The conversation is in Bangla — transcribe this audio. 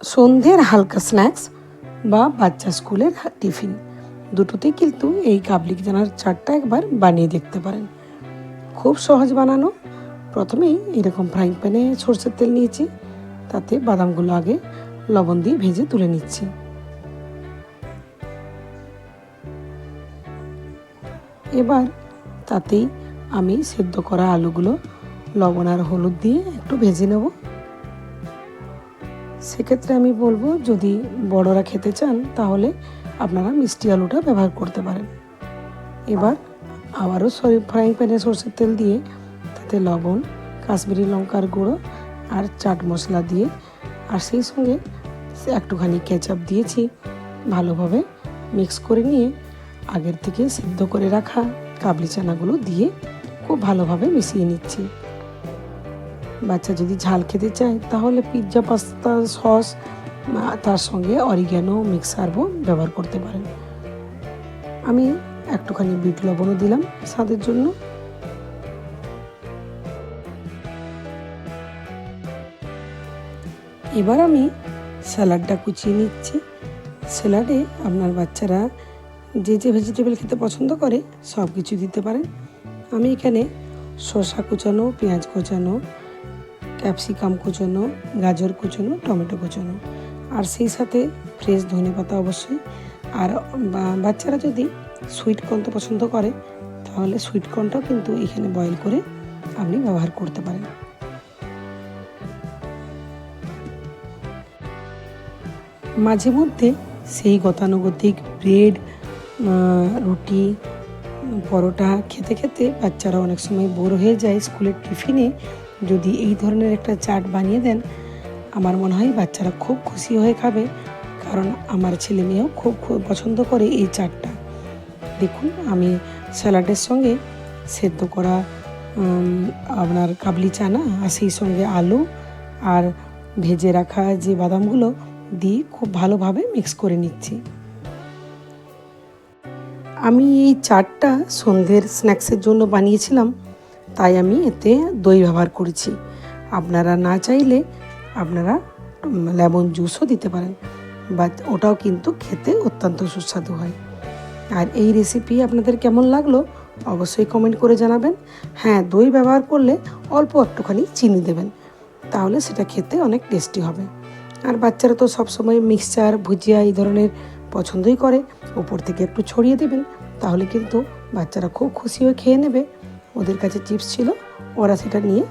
সন্ধ্যের হালকা স্ন্যাক্স বা বাচ্চা স্কুলের টিফিন দুটোতেই কিন্তু এই কাবলি চানার চাটটা একবার বানিয়ে দেখতে পারেন। খুব সহজ বানানো। প্রথমেই এরকম ফ্রাইং প্যানে সর্ষের তেল নিয়েছি। তাতে বাদামগুলো আগে লবণ দিয়ে ভেজে তুলে নিচ্ছি। এবার তাতেই আমি সেদ্ধ করা আলুগুলো, লবণ আর হলুদ দিয়ে একটু ভেজে নেব। সেক্ষেত্রে আমি বলব, যদি বড়রা খেতে চান, তাহলে আপনারা মিষ্টি আলুটা ব্যবহার করতে পারেন। এবার আবারও সরি ফ্রাইং প্যানে সর্ষের তেল দিয়ে তাতে লবণ, কাশ্মীরি লঙ্কার গুঁড়ো আর চাট মশলা দিয়ে আর সেই সঙ্গে একটুখানি কেচাপ দিয়েছি। ভালোভাবে মিক্স করে নিয়ে আগের থেকে সিদ্ধ করে রাখা কাবলি চানাগুলো দিয়ে খুব ভালোভাবে মিশিয়ে নিচ্ছি। বাচ্চা যদি ঝাল খেতে চায়, তাহলে পিৎজা পাস্তা সস তার সঙ্গে অরিগ্যানো মিক্সারও ব্যবহার করতে পারেন। আমি একটুখানি বিট লবণও দিলাম স্বাদের জন্য। এবার আমি স্যালাডটা কুচিয়ে নিচ্ছি। স্যালাডে আপনার বাচ্চারা যে যে ভেজিটেবল খেতে পছন্দ করে সব কিছু দিতে পারেন। আমি এখানে শসা কুচানো, পেঁয়াজ কুচানো ক্যাপসিকাম কুচোনো, গাজর কুচোনো, টমেটো কুচোনো। আর সেই সাথে ফ্রেশ ধনে পাতা অবশ্যই। আর বাচ্চারা যদি সুইট কর্ন তো পছন্দ করে, তাহলে সুইট কর্নটাও কিন্তু এখানে বয়েল করে আপনি ব্যবহার করতে পারেন। মাঝে মধ্যে সেই গতানুগতিক ব্রেড রুটি, পরোটা খেতে খেতে বাচ্চারা অনেক সময় বোর হয়ে যায় স্কুলের টিফিনে। যদি এই ধরনের একটা চাট বানিয়ে দেন, আমার মনে হয় বাচ্চারা খুব খুশি হয়ে খাবে, কারণ আমার ছেলে মেয়েও খুব খুব পছন্দ করে এই চাটটা। দেখুন, আমি স্যালাডের সঙ্গে সেদ্ধ করা আপনার কাবলি চানা আর সেই সঙ্গে আলু আর ভেজে রাখা যে বাদামগুলো দিয়ে খুব ভালোভাবে মিক্স করে নিচ্ছি। আমি এই চাটটা সন্ধ্যের স্ন্যাক্সের জন্য বানিয়েছিলাম। তাই আমি এতে দই ব্যবহার করেছি। আপনারা না চাইলে আপনারা লেমন জুসও দিতে পারেন বা ওটাও কিন্তু খেতে অত্যন্ত সুস্বাদু হয়। আর এই রেসিপি আপনাদের কেমন লাগল অবশ্যই কমেন্ট করে জানাবেন। হ্যাঁ দই ব্যবহার করলে অল্প একটুখানি চিনি দেবেন, তাহলে সেটা খেতে অনেক টেস্টি হবে। আর বাচ্চারা তো সবসময় মিক্সচার ভুজিয়া এই ধরনের পছন্দই করে ওপর থেকে একটু ছড়িয়ে দেবেন, তাহলে কিন্তু বাচ্চারা খুব খুশি হয়ে খেয়ে নেবে। ওদের কাছে চিপস ছিল ওরা সেটা নিয়ে